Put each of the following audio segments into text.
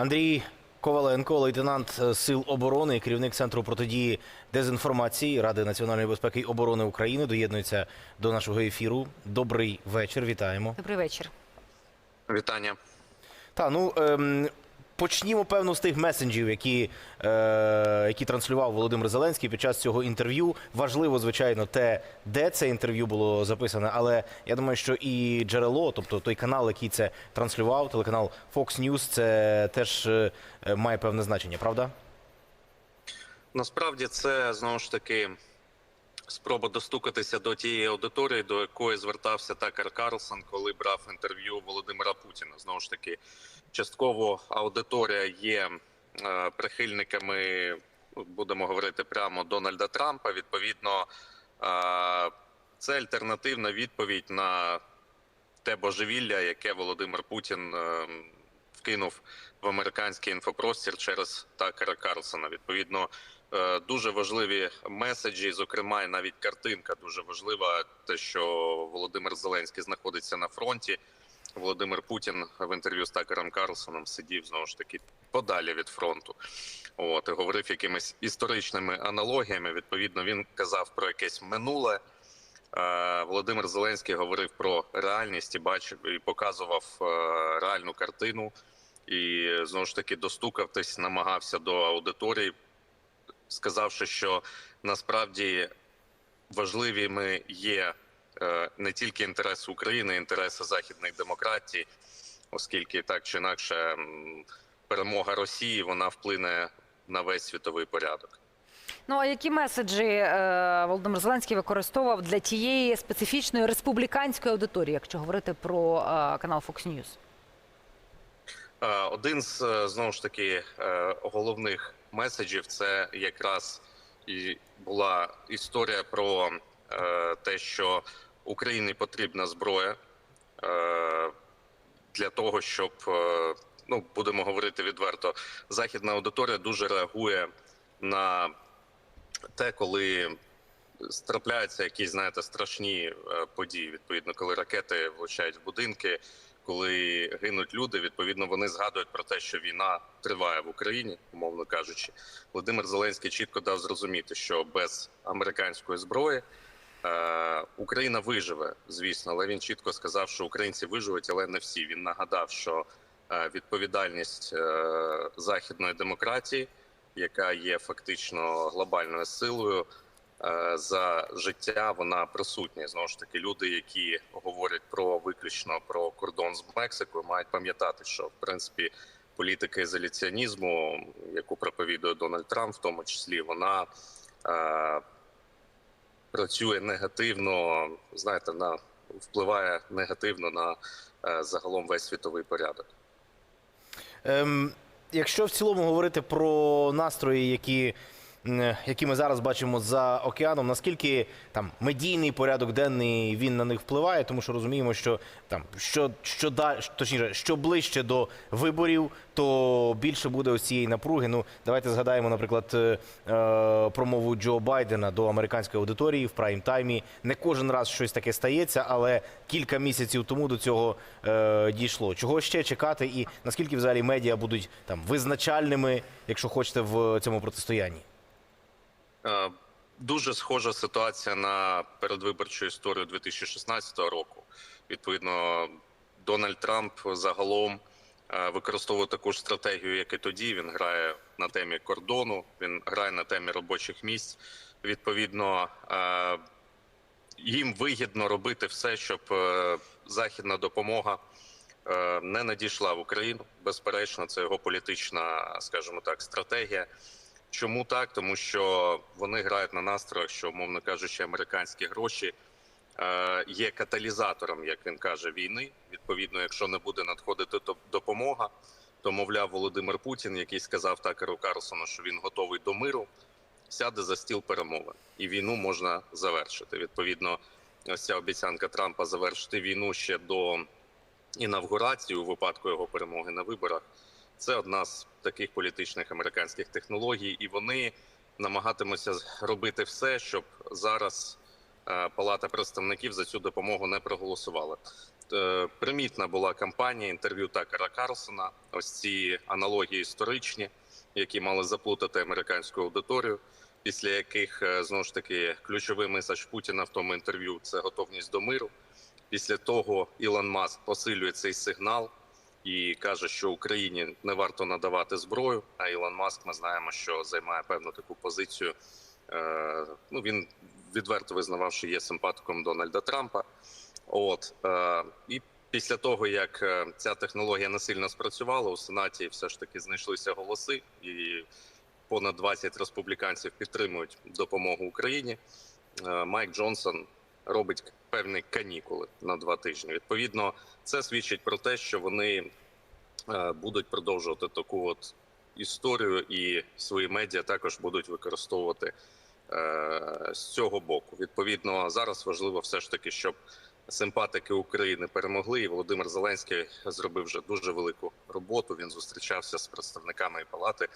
Андрій Коваленко, лейтенант е, Сил оборони, керівник центру протидії дезінформації Ради національної безпеки і оборони України, доєднується до нашого ефіру. Добрий вечір. Вітаємо. Добрий вечір. Вітання. Та ну ем, почнімо певно з тих месенджів, які, е, які транслював Володимир Зеленський під час цього інтерв'ю. Важливо, звичайно, те, де це інтерв'ю було записане, але я думаю, що і джерело, тобто той канал, який це транслював, телеканал Fox News, це теж е, має певне значення, правда? Насправді це знову ж таки спроба достукатися до тієї аудиторії, до якої звертався Такер Карлсон, коли брав інтерв'ю Володимира Путіна. Знову ж таки, частково аудиторія є е, прихильниками, будемо говорити прямо Дональда Трампа. Відповідно, е, це альтернативна відповідь на те божевілля, яке Володимир Путін е, вкинув в американський інфопростір через Такера Карлсона. Відповідно, е, дуже важливі меседжі, зокрема, і навіть картинка дуже важлива. Те, що Володимир Зеленський знаходиться на фронті. Володимир Путін в інтерв'ю з Такером Карлсоном сидів знову ж таки подалі від фронту. От і говорив якимись історичними аналогіями. Відповідно, він казав про якесь минуле. Е, Володимир Зеленський говорив про реальність і бачив і показував е, реальну картину. І знову ж таки достукавтесь, намагався до аудиторії, сказавши, що насправді важливими є е, не тільки інтереси України, інтереси західних демократій, оскільки так чи інакше перемога Росії вона вплине на весь світовий порядок. Ну а які меседжі е, Володимир Зеленський використовував для тієї специфічної республіканської аудиторії, якщо говорити про е, канал Fox News? Е, Один з е, знову ж таки е, головних меседжів це якраз і була історія про те, що Україні потрібна зброя для того, щоб ну будемо говорити відверто, західна аудиторія дуже реагує на те, коли трапляються якісь знаєте страшні події. Відповідно, коли ракети влучають в будинки, коли гинуть люди, відповідно вони згадують про те, що війна триває в Україні, умовно кажучи. Володимир Зеленський чітко дав зрозуміти, що без американської зброї е, Україна виживе, звісно, але він чітко сказав, що українці виживуть, але не всі. Він нагадав, що е, відповідальність е, західної демократії, яка є фактично глобальною силою. Е, За життя вона присутня. Знову ж таки, люди, які говорять про виключно про кордон з Мексикою, мають пам'ятати, що в принципі політика ізоляціонізму, яку проповідує Дональд Трамп, в тому числі, вона е, працює негативно, знаєте, на впливає негативно на е, загалом весь світовий порядок. Ем, якщо в цілому говорити про настрої, які, які ми зараз бачимо за океаном, наскільки там медійний порядок денний він на них впливає, тому що розуміємо, що там що, що да, точніше, що ближче до виборів, то більше буде ось цієї напруги. Ну, давайте згадаємо, наприклад, е, е, промову Джо Байдена до американської аудиторії в прайм-таймі. Не кожен раз щось таке стається, але кілька місяців тому до цього е, дійшло. Чого ще чекати, і наскільки взагалі медіа будуть там визначальними, якщо хочете, в цьому протистоянні? Е, Дуже схожа ситуація на передвиборчу історію 2016 року. Відповідно, Дональд Трамп загалом е, використовує таку ж стратегію, як і тоді. Він грає на темі кордону, він грає на темі робочих місць. Відповідно, е, їм вигідно робити все, щоб західна допомога не надійшла в Україну. Безперечно, це його політична, скажімо так, стратегія. Чому так? Тому що вони грають на настроях, що, умовно кажучи, американські гроші е, є каталізатором, як він каже, війни. Відповідно, якщо не буде надходити доп- допомога, то мовляв Володимир Путін, який сказав Такеру Карлсону, що він готовий до миру, сяде за стіл перемовин, і війну можна завершити. Відповідно, ось ця обіцянка Трампа завершити війну ще до інавгурації у випадку його перемоги на виборах. Це одна з таких політичних американських технологій, і вони намагатимуться робити все, щоб зараз е, Палата представників за цю допомогу не проголосувала. Е, Примітна була кампанія інтерв'ю Такера Карлсона. Ось ці аналогії історичні, які мали заплутати американську аудиторію. Після яких е, знову ж таки ключовий меседж Путіна в тому інтерв'ю це готовність до миру. Після того Ілон Маск посилює цей сигнал і каже, що Україні не варто надавати зброю. А Ілон Маск ми знаємо, що займає певну таку позицію. Е, ну він відверто визнавав, що є симпатиком Дональда Трампа. От е, і після того, як е, ця технологія не сильно спрацювала, у сенаті все ж таки знайшлися голоси, і понад 20 республіканців підтримують допомогу Україні. Майк Джонсон робить певні канікули на два тижні. Відповідно, це свідчить про те, що вони е, будуть продовжувати таку от історію, і свої медіа також будуть використовувати е, з цього боку. Відповідно, зараз важливо все ж таки, щоб симпатики України перемогли. І Володимир Зеленський зробив вже дуже велику роботу. Він зустрічався з представниками палати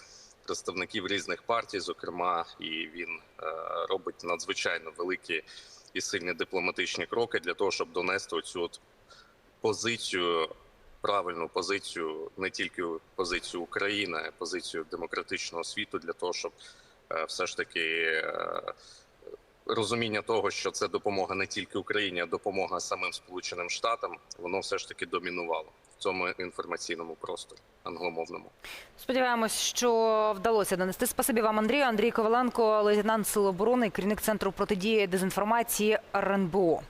представників різних партій, зокрема, і він е, робить надзвичайно великі і сильні дипломатичні кроки для того, щоб донести оцю от позицію, правильну позицію, не тільки позицію України, а позицію демократичного світу, для того, щоб е, все ж таки е, розуміння того, що це допомога не тільки Україні, а допомога самим Сполученим Штатам, воно все ж таки домінувало цьому інформаційному просторі англомовному. Сподіваємось, що вдалося донести. Спасибі вам, Андрію. Андрій Коваленко, лейтенант Сил оборони, керівник центру протидії дезінформації РНБО.